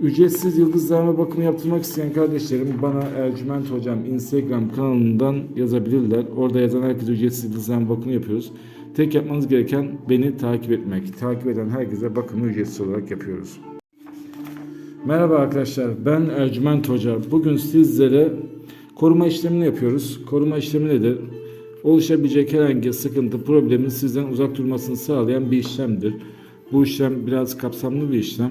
Ücretsiz yıldızlarma bakımı yaptırmak isteyen kardeşlerim bana Ercüment Hocam Instagram kanalından yazabilirler. Orada yazan herkese ücretsiz yıldızlarma bakımı yapıyoruz. Tek yapmanız gereken beni takip etmek. Takip eden herkese bakımı ücretsiz olarak yapıyoruz. Merhaba arkadaşlar ben Ercüment Hoca. Bugün sizlere koruma işlemini yapıyoruz. Koruma işlemi nedir? Oluşabilecek herhangi sıkıntı, problemin sizden uzak durmasını sağlayan bir işlemdir. Bu işlem biraz kapsamlı bir işlem.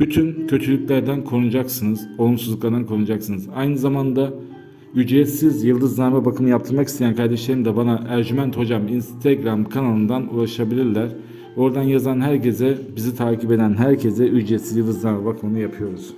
Bütün kötülüklerden korunacaksınız, olumsuzluklardan korunacaksınız. Aynı zamanda ücretsiz yıldızlarma bakımı yaptırmak isteyen kardeşlerim de bana Ercüment Hocam Instagram kanalından ulaşabilirler. Oradan yazan herkese, bizi takip eden herkese ücretsiz yıldızlarma bakımını yapıyoruz.